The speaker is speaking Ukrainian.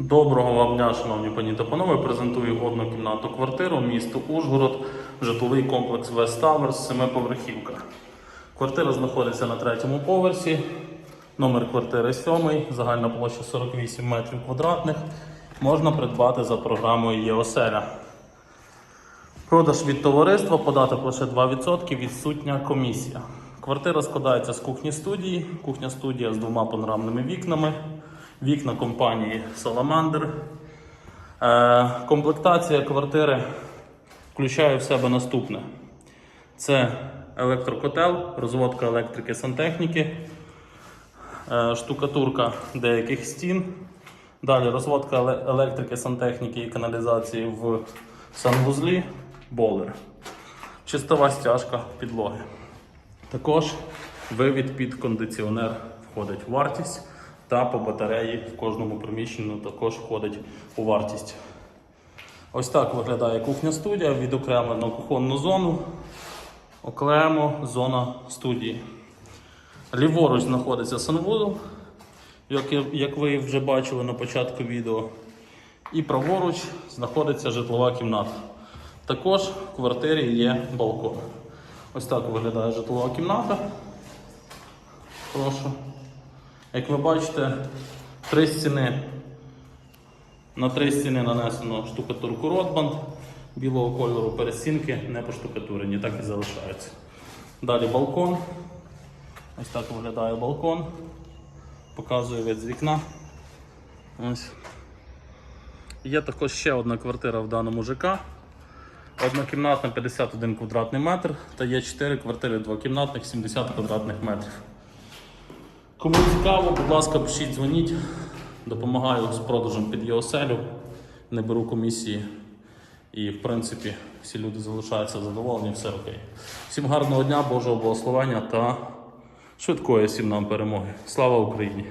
Доброго вам дня, шановні пані та панове. Презентую однокімнатну квартиру місто Ужгород, житловий комплекс West Towers, семиповерхівка. Квартира знаходиться на третьому поверсі. Номер квартири 7, загальна площа 48 метрів квадратних. Можна придбати за програмою ЄОСЕЛЯ. Продаж від товариства податок лише 2%, відсутня комісія. Квартира складається з кухні студії. Кухня студія з двома панорамними вікнами. Вікна компанії Salamander. Е, комплектація квартири включає в себе наступне: це електрокотел, розводка електрики сантехніки, е, штукатурка деяких стін. Далі розводка електрики, сантехніки і каналізації в санвузлі, болер. Чистова стяжка підлоги. Також вивід під кондиціонер входить в вартість, та по батареї в кожному приміщенні також входить у вартість. Ось так виглядає кухня студія, відокремлено кухонну зону, окремо зона студії. Ліворуч знаходиться санвузол, як ви вже бачили на початку відео. І праворуч знаходиться житлова кімната. Також в квартирі є балкон. Ось так виглядає житлова кімната. Прошу. Як ви бачите, три стіни. На три стіни нанесено штукатурку Ротбанд білого кольору перестінки не поштукатурені, так і залишаються. Далі балкон. Ось так виглядає балкон. Показую вид з вікна. Ось. Є також ще одна квартира в даному ЖК. Однокімнатна 51 квадратний метр та є 4 квартири двокімнатних 70 квадратних метрів. Кому цікаво, будь ласка, пишіть, дзвоніть. Допомагаю з продажем під ЄОСЕЛю, не беру комісії. І, в принципі, всі люди залишаються задоволені, все окей. Всім гарного дня, Божого благословення та швидкої всім нам перемоги. Слава Україні!